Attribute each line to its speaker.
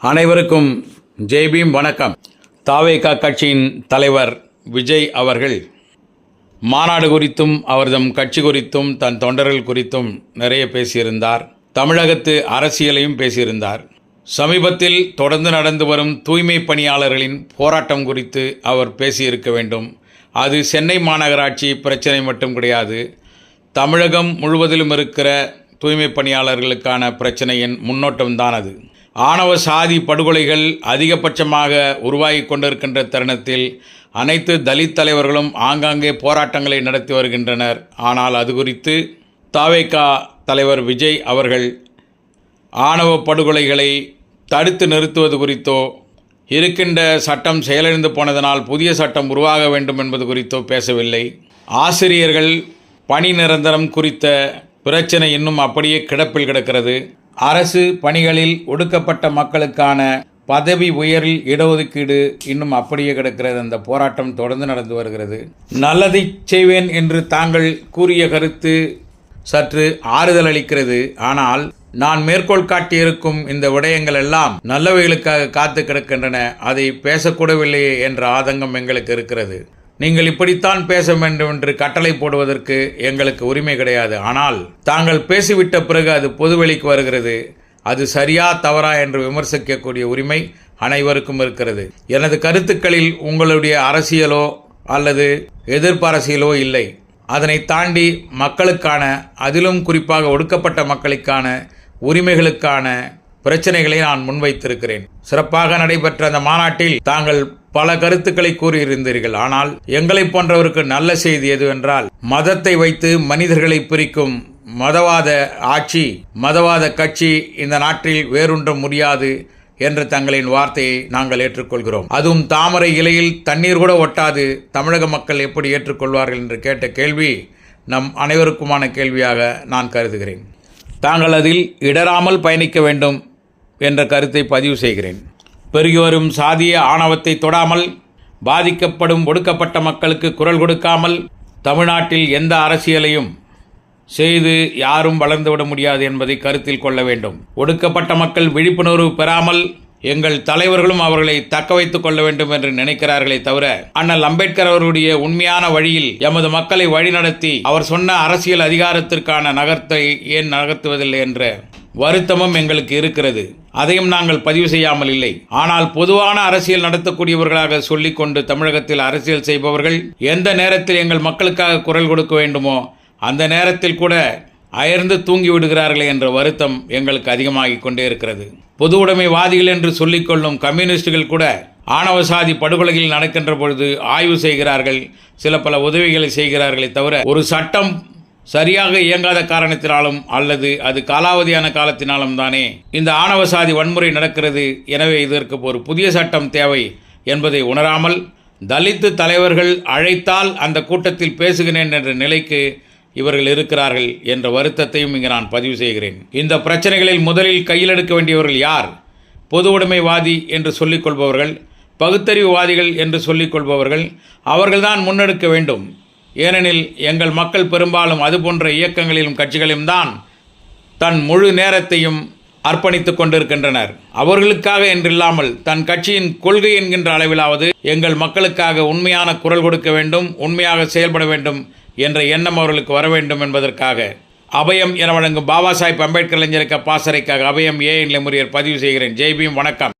Speaker 1: அனைவருக்கும் ஜெய்பீம் வணக்கம். தாவேகா கட்சியின் தலைவர் விஜய் அவர்கள் மாநாடு குறித்தும் அவர்தம் கட்சி குறித்தும் தன் தொண்டர்கள் குறித்தும் நிறைய பேசியிருந்தார். தமிழகத்து அரசியலையும் பேசியிருந்தார். சமீபத்தில் தொடர்ந்து நடந்து வரும் தூய்மை பணியாளர்களின் போராட்டம் குறித்து அவர் பேசியிருக்க வேண்டும். அது சென்னை மாநகராட்சி பிரச்சனை மட்டும் கிடையாது. தமிழகம் முழுவதிலும் இருக்கிற தூய்மை பணியாளர்களுக்கான பிரச்சனையின் முன்னோட்டம்தான் அது. ஆணவ சாதி படுகொலைகள் அதிகபட்சமாக உருவாகி கொண்டிருக்கின்ற தருணத்தில் அனைத்து தலித் தலைவர்களும் ஆங்காங்கே போராட்டங்களை நடத்தி வருகின்றனர். ஆனால் அது குறித்து தாவேகா தலைவர் விஜய் அவர்கள் ஆணவ படுகொலைகளை தடுத்து நிறுத்துவது குறித்தோ இருக்கின்ற சட்டம் செயலிழந்து போனதனால் புதிய சட்டம் உருவாக வேண்டும் என்பது குறித்தோ பேசவில்லை. ஆசிரியர்கள் பணி நிரந்தரம் குறித்த பிரச்சனை இன்னும் அப்படியே கிடப்பில் கிடக்கிறது. அரசு பணிகளில் ஒடுக்கப்பட்ட மக்களுக்கான பதவி உயரில் இடஒதுக்கீடு இன்னும் அப்படியே கிடக்கிறது. அந்த போராட்டம் தொடர்ந்து நடந்து வருகிறது. நல்லதை செய்வேன் என்று தாங்கள் கூறிய கருத்து சற்று ஆறுதல் அளிக்கிறது. ஆனால் நான் மேற்கோள் காட்டியிருக்கும் இந்த விடயங்கள் எல்லாம் நல்லவைகளுக்காக காத்து கிடக்கின்றன. அதை பேசக்கூடவில்லையே என்ற ஆதங்கம் எங்களுக்கு இருக்கிறது. நீங்கள் இப்படித்தான் பேச வேண்டும் என்று கட்டளை போடுவதற்கு எங்களுக்கு உரிமை கிடையாது. ஆனால் தாங்கள் பேசிவிட்ட பிறகு அது பொதுவெளிக்கு வருகிறது. அது சரியா தவறா என்று விமர்சிக்கக்கூடிய உரிமை அனைவருக்கும் இருக்கிறது. எனது கருத்துக்களில் உங்களுடைய அரசியலோ அல்லது எதிர்ப்பு அரசியலோ இல்லை. அதனை தாண்டி மக்களுக்கான அதிலும் குறிப்பாக ஒடுக்கப்பட்ட மக்களுக்கான உரிமைகளுக்கான பிரச்சனைகளை நான் முன்வைத்திருக்கிறேன். சிறப்பாக நடைபெற்ற அந்த மாநாட்டில் தாங்கள் பல கருத்துக்களை கூறியிருந்தீர்கள். ஆனால் எங்களை போன்றவருக்கு நல்ல செய்தி எதுவென்றால் மதத்தை வைத்து மனிதர்களை பிரிக்கும் மதவாத ஆட்சி மதவாத கட்சி இந்த நாட்டில் வேறுன்ற முடியாது என்ற தங்களின் வார்த்தையை நாங்கள் ஏற்றுக்கொள்கிறோம். அதுவும் தாமரை இலையில் தண்ணீர் கூட ஒட்டாது. தமிழக மக்கள் எப்படி ஏற்றுக்கொள்வார்கள் என்று கேட்ட கேள்வி நம் அனைவருக்குமான கேள்வியாக நான் கருதுகிறேன். தாங்கள் அதில் இடராமல் பயணிக்க வேண்டும் என்ற கருத்தை பதிவு செய்கிறேன். பெருகி வரும் சாதிய ஆணவத்தை தொடாமல் பாதிக்கப்படும் ஒடுக்கப்பட்ட மக்களுக்கு குரல் கொடுக்காமல் தமிழ்நாட்டில் எந்த அரசியலையும் செய்து யாரும் வளர்ந்துவிட முடியாது என்பதை கருத்தில் கொள்ள வேண்டும். ஒடுக்கப்பட்ட மக்கள் விழிப்புணர்வு பெறாமல் எங்கள் தலைவர்களும் அவர்களை தக்க வைத்துக் கொள்ள வேண்டும் என்று நினைக்கிறார்களே தவிர அண்ணல் அம்பேத்கர் அவர்களுடைய உண்மையான வழியில் எமது மக்களை வழிநடத்தி அவர் சொன்ன அரசியல் அதிகாரத்திற்கான நகர்த்தை ஏன் நகர்த்துவதில்லை என்ற வருத்தமும் எங்களுக்கு இருக்கிறது. அதையும் நாங்கள் பதிவு செய்யாமல் இல்லை. ஆனால் பொதுவான அரசியல் நடத்தக்கூடியவர்களாக சொல்லிக்கொண்டு தமிழகத்தில் அரசியல் செய்பவர்கள் எந்த நேரத்தில் எங்கள் மக்களுக்காக குரல் கொடுக்க வேண்டுமோ அந்த நேரத்தில் கூட அயர்ந்து தூங்கி விடுகிறார்களே என்ற வருத்தம் எங்களுக்கு அதிகமாகி கொண்டே இருக்கிறது. பொது உடைமைவாதிகள் என்று சொல்லிக்கொள்ளும் கம்யூனிஸ்டுகள் கூட ஆணவ சாதி படுகொலைகள் நடக்கின்ற பொழுது ஆய்வு செய்கிறார்கள் சில பல உதவிகளை செய்கிறார்களே தவிர ஒரு சட்டம் சரியாக இயங்காத காரணத்தினாலும் அல்லது அது காலாவதியான காலத்தினாலும் தானே இந்த ஆணவ சாதி வன்முறை நடக்கிறது. எனவே இதற்கு ஒரு புதிய சட்டம் தேவை என்பதை உணராமல் தலித்து தலைவர்கள் அழைத்தால் அந்த கூட்டத்தில் பேசுகிறேன் என்ற நிலைக்கு இவர்கள் இருக்கிறார்கள் என்ற வருத்தத்தையும் இங்கு நான் பதிவு செய்கிறேன். இந்த பிரச்சனைகளில் முதலில் கையில் எடுக்க வேண்டியவர்கள் யார்? பொது உடைமைவாதி என்று சொல்லிக் கொள்பவர்கள் பகுத்தறிவுவாதிகள் என்று சொல்லிக் கொள்பவர்கள் அவர்கள்தான் முன்னெடுக்க வேண்டும். ஏனெனில் எங்கள் மக்கள் பெரும்பாலும் அதுபோன்ற இயக்கங்களிலும் கட்சிகளிலும் தான் தன் முழு நேரத்தையும் அர்ப்பணித்துக் கொண்டிருக்கின்றனர். அவர்களுக்காக என்றில்லாமல் தன் கட்சியின் கொள்கை என்கின்ற அளவிலாவது எங்கள் மக்களுக்காக உண்மையான குரல் கொடுக்க வேண்டும் உண்மையாக செயல்பட வேண்டும் என்ற எண்ணம் அவர்களுக்கு வர வேண்டும் என்பதற்காக. அபயம் என வழங்கும் பாபா சாஹிப் அம்பேத்கர் இளைஞருக்கு பாசறைக்காக அபயம் ஏ லெமுரியர் பதிவு செய்கிறேன். ஜெய்பீம் வணக்கம்.